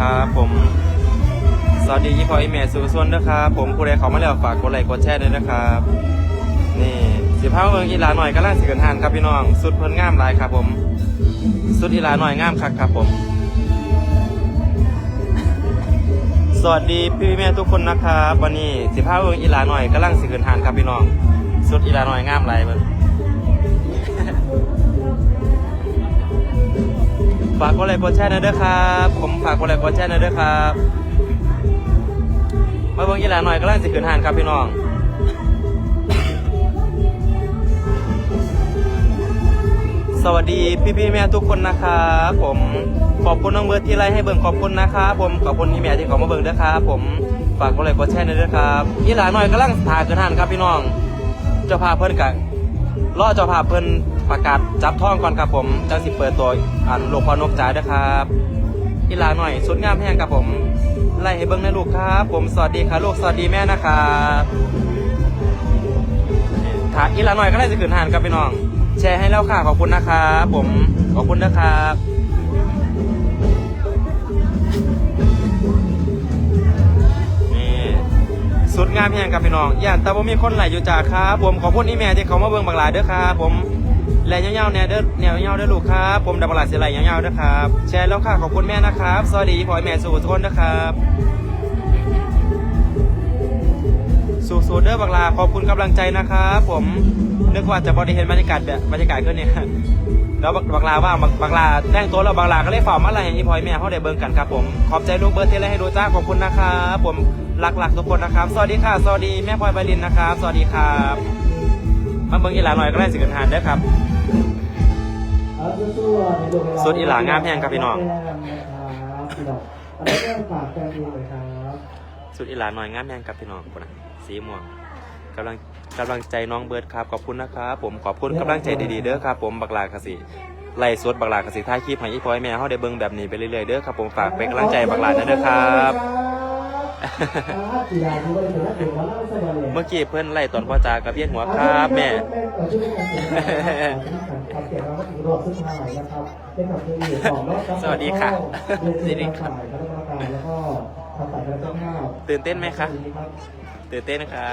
ครับผมสวัสดียี่พออีเมสูส่วนนะครับผมผู้ใดเขามาแล้วฝากกดไลค์กดแชร์ด้วยนะครับ นี่สิพาเมืองอีหลาหน่อยกำลังสิเกินทานครับพี่น้อง สุดเพิ่นงามหลายครับผม สุดอีหลาหน่อยงามคักครับผม สวัสดีพี่แม่ทุกคนนะครับวันนี้สิพาเมืองอีหลาหน่อยกำลังสิเกินทานครับพี่น้อง สุดอีหลาหน่อยงามหลายเบิ่ ฝากกดไลค์กดแชร์นะเด้อครับ ผมฝากกดไลค์กดแชร์นะเด้อครับมาเบิ่งอีหลาหน่อยกำลังสิขึ้นหานครับพี่น้องสวัสดีพี่พี่แม่ทุกคนนะครับผมขอบคุณน้องเบิร์ดที่ไลค์ให้เบิ่งขอบคุณนะครับผมขอบคุณที่แม่ที่ขามาเบิ่งด้วยครับผมฝากกดไลค์กดแชร์หนะเด้อครับอีหลาหน่อยกำลังถ่ายขึ้นหานครับพี่น้องจ้าภาเพิ่นกัน รอเจ้าภาพเพิ่นประกาศจับท่องก่อนครับผมจังสิเปิดตัวอันหลวงพ่อนกจ๋าด้อครับอีลาหน่อยสุดงามแห้งครับผมไล่ให้เบิ้งนะลูกครับ ผมสวัสดีค่ะลูกสวัสดีแม่นะครับถาอีลาหน่อยก็ได้จะขืนหานครับพี่น้อง แชร์ให้แล้วค่ะขอบคุณนะครับผมขอบคุณนะครับ สุดงามแห้งครับพี่น้องย่านแต่ว่ามีคนไหลอยู่จาครับผมขอบคุณอีแม่ที่เขามาเบิ่งบักหลายเด้อครับผมแหล่ยาวๆเนี่ยเด้อแนวยาวเด้อลูกครับผมดับบักหลายเสียไหลยาวๆเด้อครับแชร์แล้วค่ะขอบคุณแม่นะครับสวัสดีพ่อแม่สู่ทุกคนนะครับสู่ๆเด้อบักลาขอบคุณกำลังใจนะครับผมนึกว่าจะบริเห็นบรรยากาศแบบบรรยากาศขึ้นเนี่ยแล้วบักลาว่าบักลาแต่งตัวแล้วบักลาก็เลยฝ่ามาอะไรอย่างนี้พอยแม่เขาได้เบิ่งกันครับผมขอบใจลูกเบิร์ดที่ไล่ให้ดูจ้าขอบคุณนะครับผม หลักๆทุกคนนะครับ สวัสดีค่ะ สวัสดีแม่พลอยใบรินนะครับ สวัสดีครับมาเบิ่งอีหลาหน่อยก็ได้สิกันทานเด้อครับ สุดอีหลางามแพงครับพี่น้อง อันนี้ก็ฝากแฟนเพลงเลยครับสุดอีหลาหน่อยงามแมงครับพี่น้องคนนะสีม่วงกำลังกำลังใจน้องเบิร์ดครับขอบคุณนะครับผมขอบคุณกำลังใจดีๆเด้อครับผมบักลากสิไล่สดบักลากสิท้ายคลิปให้อีพอยแม่เขาได้เบิ่งแบบนี้ไปเรื่อยๆเด้อครับผมฝากเป็นกำลังใจบักลาเด้อครับ เมื่อกี้เพื่อนไล่ตอนพ่อจากับเพี้ยนหัวครับแม่สวัสดีค่ะสวัสดีครับแล้วก็ทำฝ่ายการเจ้าภาพตื่นเต้นไหมคะตื่นเต้นค่ะ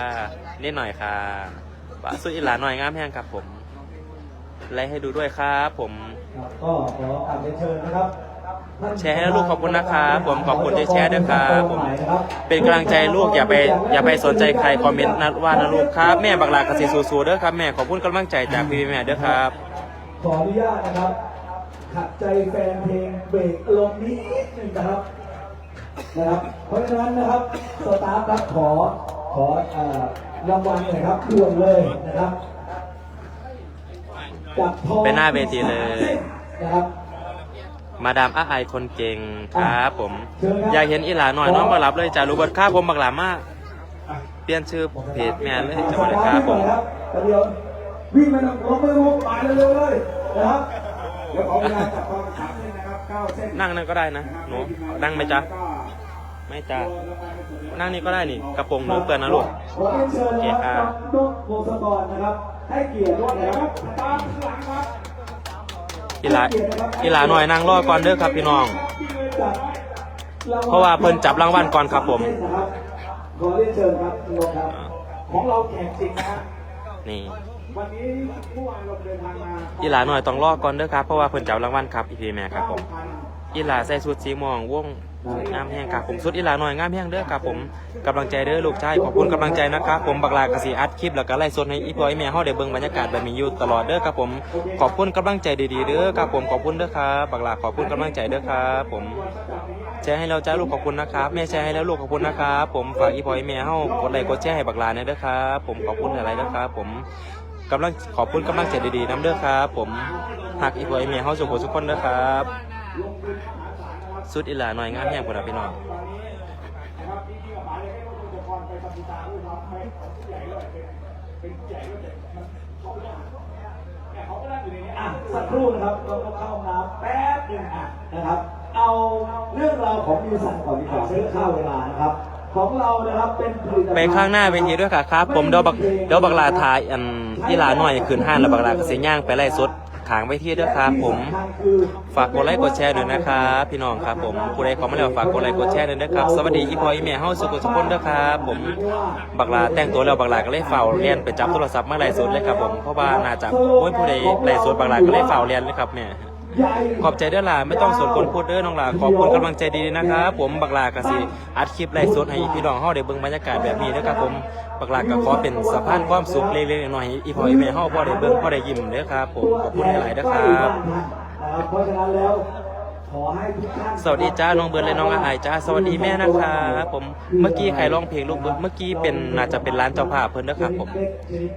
นิดหน่อยค่ะบาสุดอีหลาหน่อยงามแห้งครับผมไล่ให้ดูด้วยครับผมครับก็ขอการเชิญนะครับ แชร์ให้ลูกขอบคุณนะครับผมขอบคุณที่แชร์ด้วยครับผมเป็นกำลังใจลูกอย่าไปอย่าไปสนใจใครคอมเมนต์นะว่านะลูกครับ แม่บักลากสิสู้ๆเด้อครับแม่ขอบคุณกำลังใจจากพี่แม่เด้อครับ ขออนุญาตนะครับ ขัดใจแฟนเพลงเบรกอารมณ์นิดหนึงนะครับนะครับ เพราะฉะนั้นนะครับสตาฟครับขอขอเอ่อรางวัลหน่อยครับด่วนเลยนะครับจับทองไปหน้าเวทีเลยนะครับ มาดามอาไอายคนเก่งครับผม อยากเห็นอีหลาหน่อยน้องมารับเลยจ้ารูเบิร์ตครับผมบักหลามากเปลี่ยนชื่อเพจแม่เลยจังหวัดเลยครับผมเดี๋ยววิ่งมาลงไปลงไปเร็วๆเลยนะครับเดี๋ยวขอเวลาจับทองสามเส้นนะครับเก้าเส้นนั่งนั่นก็ได้นะหนูนั่งไหมจ๊ะไม่จ้านั่งนี่ก็ได้นี่กระโปรงหนูเปื้อนนะลูกขอเรียนเชิญนะครับน้องนกวงศกรนะครับให้เกียรติด้วยนะครับตามข้างหลังครับ อีหลาอีหลาหน่อยนางรอก่อนเด้อครับพี่น้อง เพราะว่าเพิ่นจับรางวัลก่อนครับผมขอเรียนเชิญครับนกครับของเราแข่งจริงนะฮะนี่วันนี้เมื่อวานเราเดินทางมาอีหลาหน่อยต้องรอก่อนเด้อครับเพราะว่าเพิ่นจับรางวัลครับพี่แม่ครับผมอีหลาใส่ชุดสีม่วงวง งามแห้งครับผมชุดอีหลาหน่อยงามแห้งเด้อครับผมกำลังใจเด้อลูกชายขอบคุณกำลังใจนะครับผมบักลากสิอัดคลิปแล้วก็ไล่สดให้อีพออีแม่เฮาได้เบิ่งบรรยากาศแบบนี้อยู่ตลอดเด้อครับผมขอบคุณกำลังใจดีๆเด้อครับผมขอบคุณเด้อครับบักลาขอบคุณกำลังใจเด้อครับผมแชร์ให้เราจ้าลูกขอบคุณนะครับแม่แชร์ให้แล้วลูกขอบคุณนะครับผมฝากอีพออีแม่เฮากดไลค์กดแชร์ให้บักลาเนี่ยเด้อครับผมขอบคุณอะไรนะครับผมกำลังขอบคุณกำลังใจดีๆน้ำเด้อครับผมหักอีพออีแม่เฮาสุขสุขคนเด้อครับ สุดอีหลาหน่อยงามแห้งกว่าพี่น้องอะสักครู่นะครับเราก็เข้าห้องน้ำแป๊บหนึ่งอะนะครับ เอาเรื่องราวของมิวสันก่อนดีกว่าเพื่อเข้าเวลานะครับ ของเรานะครับเป็นผลิตภัณฑ์ไปข้างหน้าเวทีด้วยค่ะครับ ผมเดี๋ยวบักเดี๋ยวบักลาทายอันอีหลาหน่อยคืนห้านแล้วบักลาก็สิย่างไปไล่สด ขางไว้ที่ด้วยครับผม ฝากกดไลค์กดแชร์ด้วยนะครับพี่น้องครับผมผู้ใดขอมาแล้วฝากกดไลค์กดแชร์ด้วยนะครับ สวัสดีอีพออีเมลเฮาสุขุสุขคนเด้อครับผม บักลาแต่งตัวแล้วบักลาก็เลยเฝ้าเรียนไปจับโทรศัพท์มาไล่สดเลยครับผม เพราะว่าน่าจะโอ้ยผู้ใดไล่สดบักลาก็เลยเฝ้าเรียนเลยครับแม่ ขอบใจเด้อล่ะไม่ต้องสนคนพูดเด้อน้องล่ะขอบคุณกำลังใจดีๆนะครับผมบักลากะสิอัดคลิปไลฟ์สดให้พี่น้องเฮาได้เบิ่งบรรยากาศแบบนี้นะครับผมบักลากะขอเป็นสะพานความสุขเล็กๆน้อยๆให้อีพออีแม่เฮาพอได้เบิ่งพอได้ยิ้มเด้อครับผมขอบคุณหลายๆนะครับเพราะฉะนั้นแล้ว สวัสดีจ้าน้องเบิร์ดและน้องอาหายจ้าสวัสดีแม่นะครับผมเมื่อกี้ใครร้องเพลงลูกเบิร์ดเมื่อกี้เป็นน่าจะเป็นร้านเจ้าภาพเพิ่นเด้อครับผม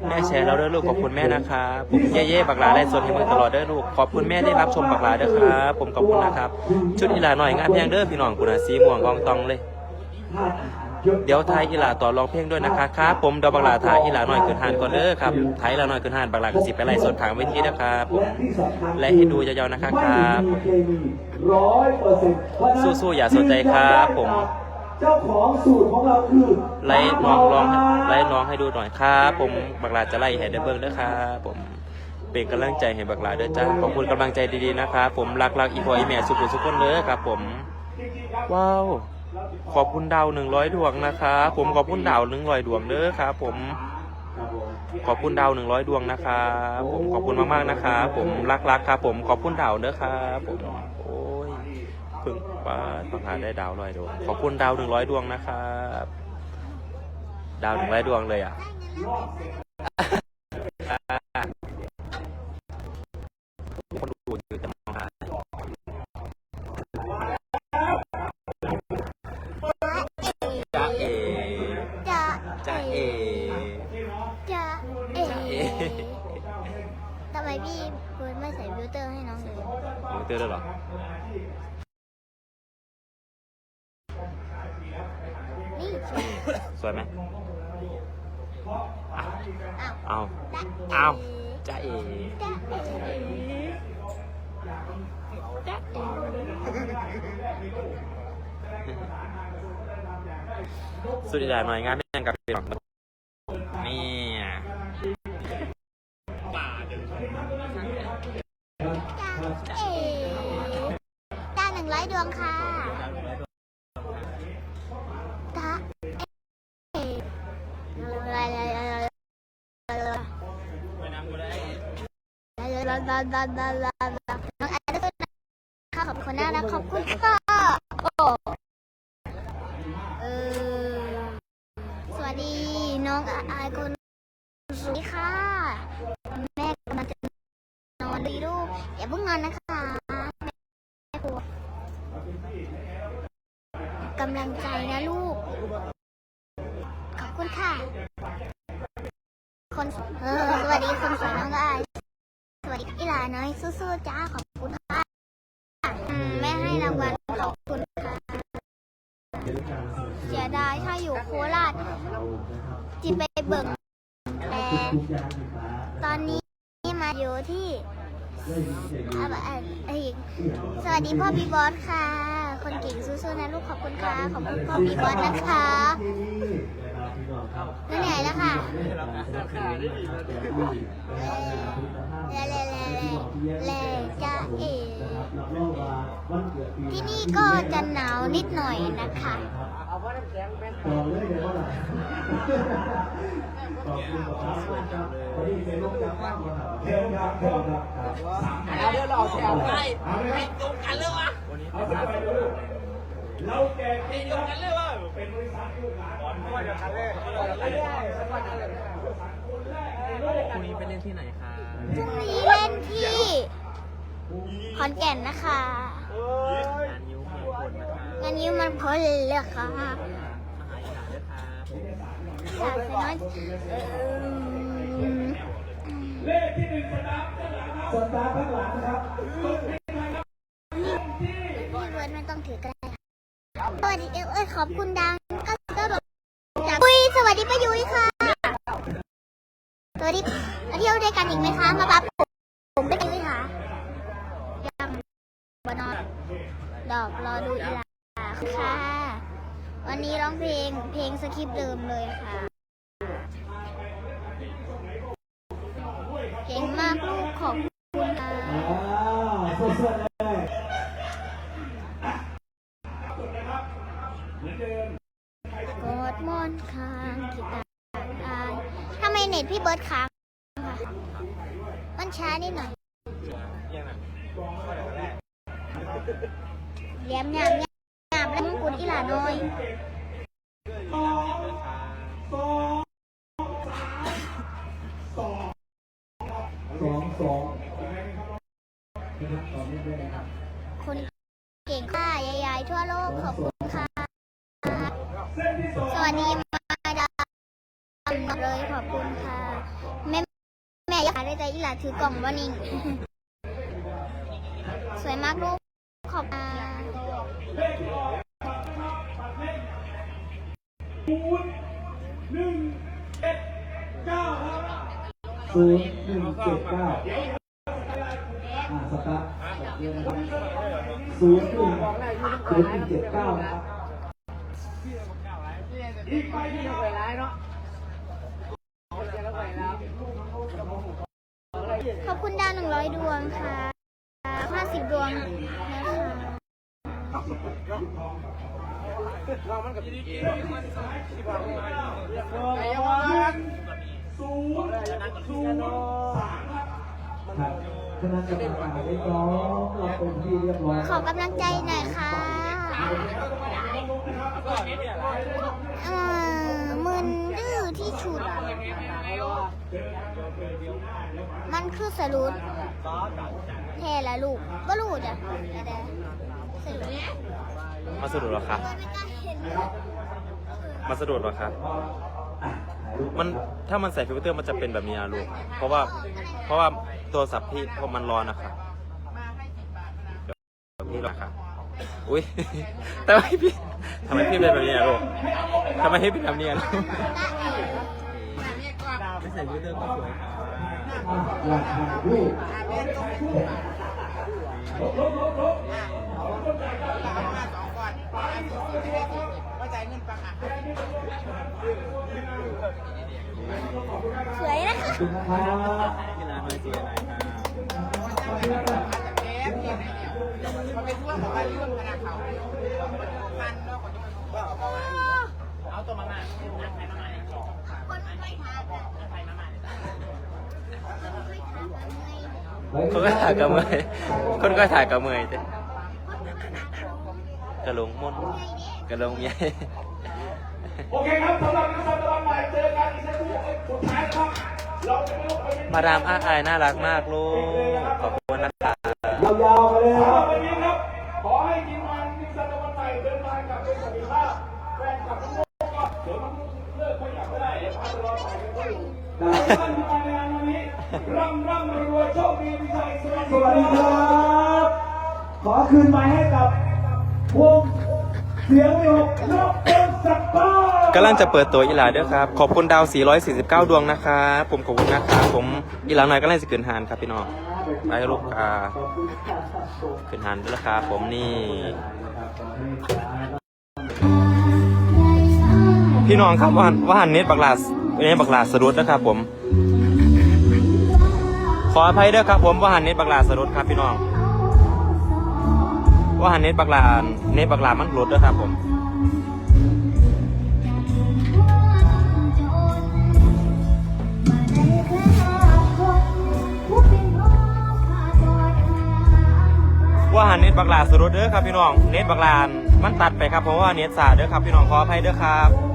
แม่แชร์เราเด้อลูกขอบคุณแม่นะครับผมเย่ๆบักลาไลฟ์สดให้เบิ่งตลอดเด้อลูกขอบคุณแม่ที่รับชมบักลาเด้อครับผมขอบคุณนะครับชุดอีหลาหน่อยงานเพียงเด้อพี่น้องกูน่ะสีม่วงกองตองเลย เดี๋ยวไทยอีหลาต่อรองเพลงด้วยนะคะครับผมดยวบักหลาถ่ายอีหลาหน่อยขึ้นหานก่อนเด้อครับถ่ายอีหลาหน่อยขึ้นหานบักหลากสิไปไล่สดทางเวทีนะครับผมและให้ดูยาวๆนะคะครับร้อยเปอร์เซ็นต์สู้ๆอย่าสนใจครับผมเจ้าของสูตรของเราคือไล่น้องร้องไล่น้องให้ดูหน่อยครับผมบักลาจะไล่ให้ได้เบิ่งด้อครับผมเป็นกำลังใจให้บักลาเด้อจ้าขอบคุณกำลังใจดีๆนะครับผมรักๆอีพออีแม่สุขุสุขคนเด้อครับผม ว้าว ขอบคุณดาวหนึ่งร้อยดวงนะครับผมขอบคุณดาวหนึ่งร้อยดวงเด้อครับผมขอบคุณดาวหนึ่งร้อยดวงนะครับผมขอบคุณมากๆนะครับผมรักๆครับผมขอบคุณดาวเด้อครับผมโอ้ยพึ่งป้าต้องหาได้ดาวร้อยดวงขอบคุณดาวหนึ่งร้อยดวงนะครับดาวหนึ่งร้อยดวงเลยอะ เตอร์ด้วยเหรอนี่สวยไหมอะอ้าวเอาเอาจ้าเอจะเอ๋จะเอ๋สุดยอดหน่อยงานแม่งกับเป็นแบ ลาลาลาลาน้องไอซ์ด้วยนะคะขอบคุณน่ารักขอบคุณค่ะโอ้เออสวัสดีน้องอายคนสวัสดีค่ะ แม่กำลังจะนอนดีลูกอย่าเพิ่งนอนนะคะแม่กลัวกำลังใจนะลูก ขอบคุณค่ะ คนเออสวัสดีคนสวยน้องอาย อีหลาน้อยสู้ๆจ้าขอบคุณค่ะอืมแม่ให้รางวัลขอบคุณค่ะเสียดายถ้าอยู่โคราชจิไปเบิ่งแต่ตอนนี้มาอยู่ที่อะอ่อะอีกสวัสดีพ่อบีบอสค่ะ คนเก่งสู้ๆนะลูกขอบคุณค่ะ ขอบคุณพ่อบีบอสนะคะ นั่นไหนแล้วค่ะเล่เลเลเลจ้าเอที่นี่ก็จะหนาวนิดหน่อยนะคะบอกเลยเดี๋ยวว่าขอบคุณครับวันนี้เป็นลูกจากบ้านมาครับเทลครับเทลครับครับเอาเดี๋ยวเราแถวไปเอาเลยครับตรงกันเลยวะเอาไปเลย เราแจกให้ตรงกันเลยวะเป็นบริษัทลูกหลานก่อนไม่ว่ากันเลยพรุ่งนี้ไปเล่นที่ไหนคะพรุ่งนี้เล่นที่ขอนแก่นนะคะงานยิ้วเมืองพลนะคะงานยิ้วมันพ้นเลยค่ะมาหาอีหลาด้วยครับอยากไปน้อยเอิ่มสตาร์ข้างหลังนะครับพี่เบิร์ดไม่ต้องถือก็ได้ค่ะ สวัสดีเอ้ยขอบคุณดังก็ก็แบบอุ้ยสวัสดีป้ายุ้ยค่ะสวัสดีมาเที่ยวด้วยกันอีกไหมคะ มาปั๊บผมผมได้ไหมคะยังบนอนดอกรอดูอีลาค่ะ วันนี้ร้องเพลงเพลงสคริปต์เดิมเลยค่ะ กล่องวานิงสวยมากลูก ขอบคุณค่ะศูนย์หนึ่งเจ็ดเก้าอ่าสตาร์ทเรียนนะครับศูนย์หนึ่งศูนย์หนึ่งเจ็ดเก้านะครับ ขอบคุณดาวหนึ่งร้อยดวงค่ะห้าสิบดวงนะคะครับคณะกรรมการได้ร้องเราเป็นที่เรียบร้อยขอกำลังใจหน่อยค่ะเอ่อ มึนดื้อที่ฉุด มันคือสรุปแท่ละลูกก็รูดอะแต่สรุปมาสะดุดเหรอคะไม่กล้าเห็นมาสะดุดเหรอคะ มันถ้ามันใส่ฟิลเตอร์มันจะเป็นแบบนี้อะลูก เพราะว่าเพราะว่าตัวสับพี่เพราะมันร้อนนะคะเดี๋ยวพี่รอค่ะ อุ้ยแต่ว่าพี่ทำไมพี่เป็นแบบนี้อะลูกทำไมพี่เป็นแบบนี้อะลูกไม่ใส่ฟิลเตอร์ก็สวยค่ะอะอยากถ่ายรูปสวยนะคะคุณนะครับ พี่นาน้อยสีอะไรคะคนไม่ทานอะคนก็ถ่ายกับเมยคนก็ถ่ายกับเมยจ้ะกระลงมนกระลงใหญ่โอเคครับสำหรับนักแสดงใหม่เจอกันอีกสักครู่สุดท้ายนะครับเราไม่ลุกไปเป็นมาดามอาอายน่ารักมากลูกขอบคุณำลังจะเปิดตัวอีหลาเด้อครับ ขอบคุณดาว 449 ดวงนะครับผมขอบคุณนะครับผมอีหลาหน่อยก็เลยจะเกินหานครับพี่น้องไปลูกอ่าเกินหานด้วยนะครับผมนี่ พี่น้องครับว่าว่าหันเน็ตบักลาสเน็ตบักลาสะดุดนะครับ ผม ขออภัยด้วยครับ ผมว่าหันเน็ตบักลาสะดุดครับ พี่น้อง ว่าหันเน็ตบักลาเน็ตบักลามันหลุดด้วยครับผม ว่าหันเน็ตบักลาสรุดเด้อครับพี่น้อง เน็ตบักลานมันตัดไปครับเพราะว่าเน็ตสาเด้อครับพี่น้องขออภัยเด้อครับ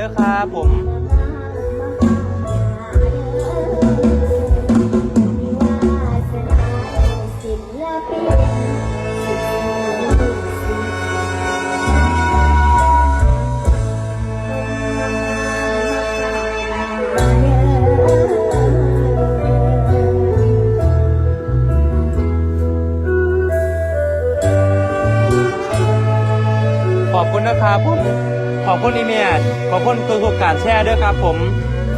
เด้อครับผมขอบคุณนะครับผม อบคุณอีเมียขอบคุณทุกการแชร์ด้วยครับ ผม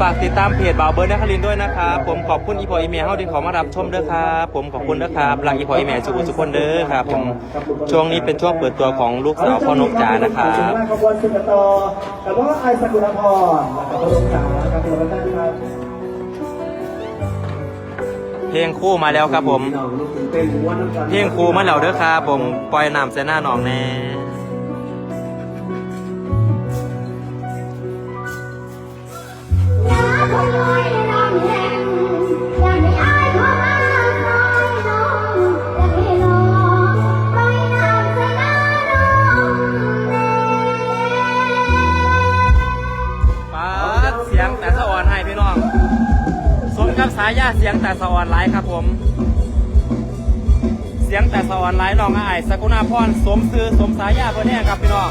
ฝากติดตามเพจบ่าวเบิร์ดนครินด้วยนะครับผมขอบคุณอีพออีเมียเฮาที่ขามารับชมด้วยครับผมขอบคุณนะครับรักอีพออีเมียสุขสุขคนเด้อครับผมช่วงนี้เป็นช่วงเปิดตัวของลูกสาวพ่อนกจ๋านะครับขบวนสุนทรกับว่าไอสกุลพรนะครับพระองค์จ๋าครับตัวท่านครับเพลงคู่มาแล้วครับผม เพลงคู่มาแล้วเด้อครับผม ปล่อยน้ำใส่หน้าหนองแน่ายาเสียงแต่สะอ่อนไลายครับผม เสียงแต่สะอ่อนไลายน้องอ้ายสกุณาพรสมซื้อสมสายาเพื่อนแน่ครับพี่น้อง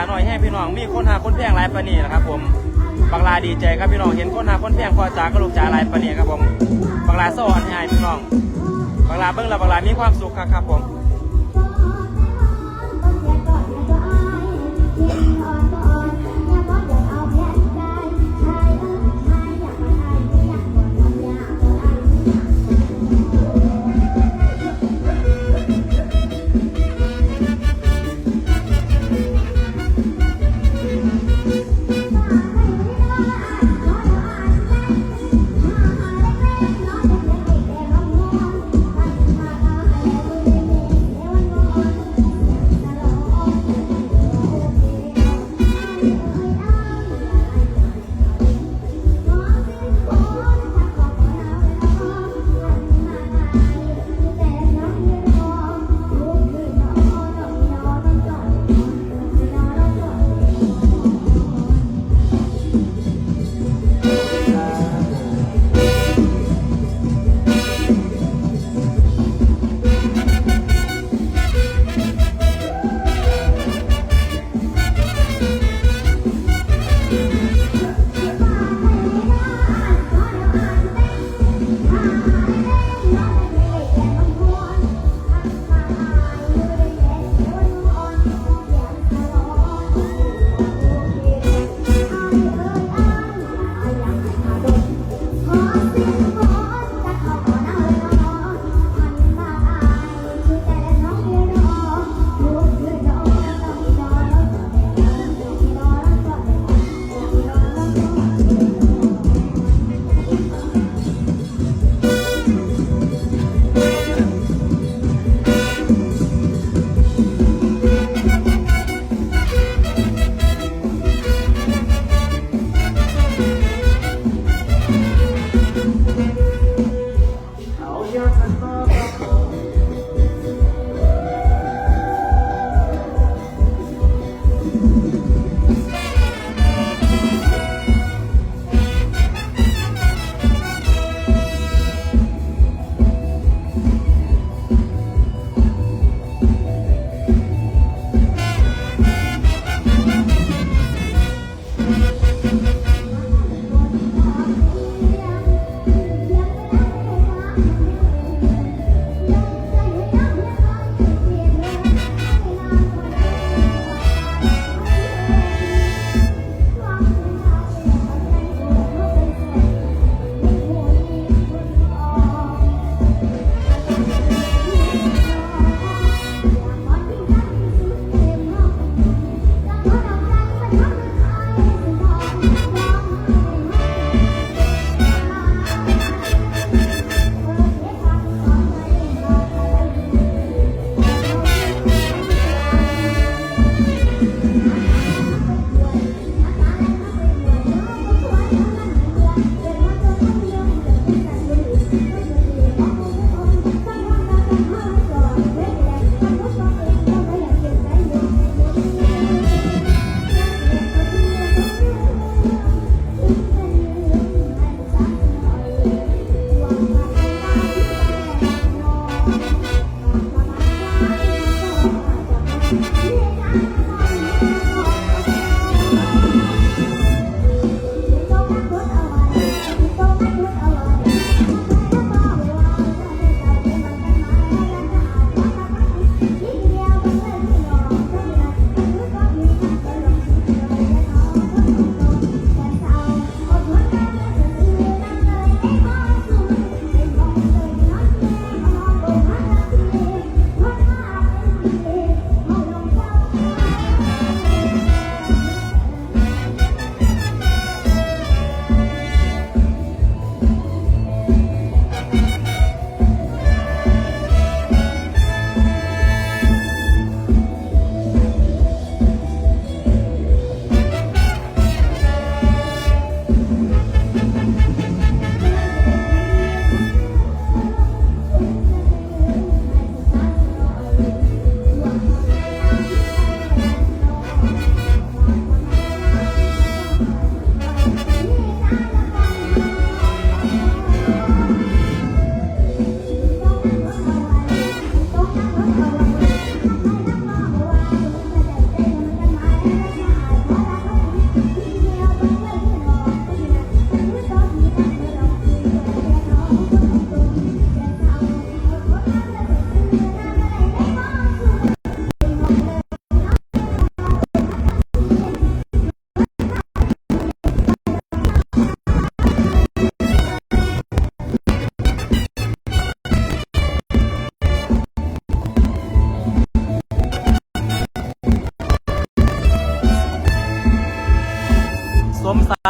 หลาหน่อยให้พี่น้อง มีคนหาคนแพงหลายปานนีนะครับผมบังลาดีใจครับพี่น้อง เห็นคนหาคนแพงพอจากระลูกจ่าหลายปานนีครับผมบังลาสอนให้พี่น้องบังลาเบิ้งและบังลามีความสุขครับครับผม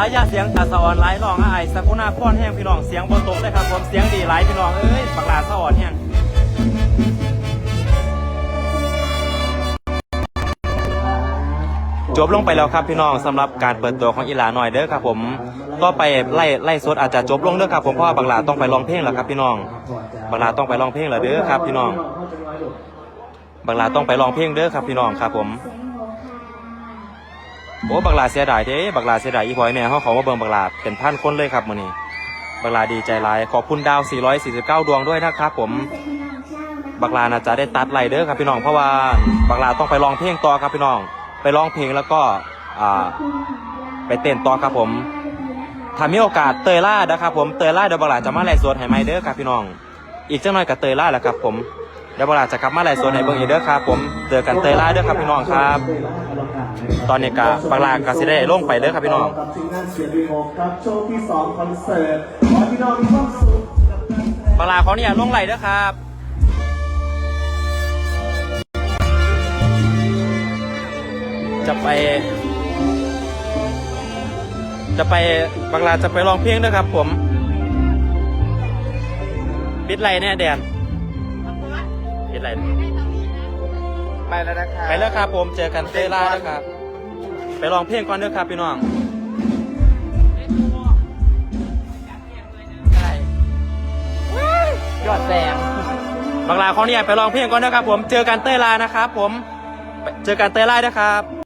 ายยาเสียงตาสะออนไลายร้องอ้ายสักุณาพรแห้งพี่น้องเสียงบนตกเลยครับผมเสียงดีหลายพี่น้องเอ้ยบักลาสะออนแห้งจบลงไปแล้วครับพี่น้องสำหรับการเปิดตัวของอีหลาหน่อยเด้อครับผมก็ไปไล่ไล่สดอาจจะจบลงเด้อครับผมเพราะว่าบักลาต้องไปร้องเพลงแล้วครับพี่น้องบักลาต้องไปร้องเพลงแล้วเด้อครับพี่น้องบักลาต้องไปร้องเพลงเด้อครับพี่น้องครับผม โอ้บักลาเสียดายเด้บักลาเสียดายอีพอยแม่เขาขอมาเบิ่งบักลาเป็นพันคนเลยครับมื้อนี้บักลาดีใจหลาย ขอบคุณดาว 449 ดวงด้วยนะครับผม บักลาน่าจะได้ตัดไลเด้อครับพี่น้องเพราะว่าบักลาต้องไปร้องเพลงต่อครับพี่น้อง ไปร้องเพลงแล้วก็อ่าไปเต้นต่อครับผมถ้ามีโอกาสเตยล่านะครับผมเตยล่าเดี๋ยวบักลาจะมาไล่สดให้ไมเด้อครับพี่น้อง อีกจังหน่อยกับเตยล่าแหละครับผมเดี๋ยวบักลาจะกลับมาไล่สดให้เบิ่งอีกเด้อครับผมเจอกันเตยล่าเด้อครับพี่น้องครับ ตอนนี้กะบักลากะสิได้ลงไปเด้อครับพี่น้อง กับทีมงานเสียงดีโมกับโชว์ที่สองคอนเสิร์ตขอให้พี่น้องมีความสุขกับกางลาเขาเนี่ยลงไหลเด้อครับ จะไป จะไปบักลาจะไปร้องเพลงเด้อครับ ผมปิดไรเนี่ยแดนปิดไร ไปแล้วนะครับไปแล้วครับผมเจอกันเตล่าเด้อครับ ไปร้องเพลงก่อนเด้อครับพี่น้องยอดแซงบักลาเขาเนี่ยไปร้องเพลงก่อนนะครับผมเจอกันเต้ยลานะครับผมไปเจอกันเต้ยลานะครับ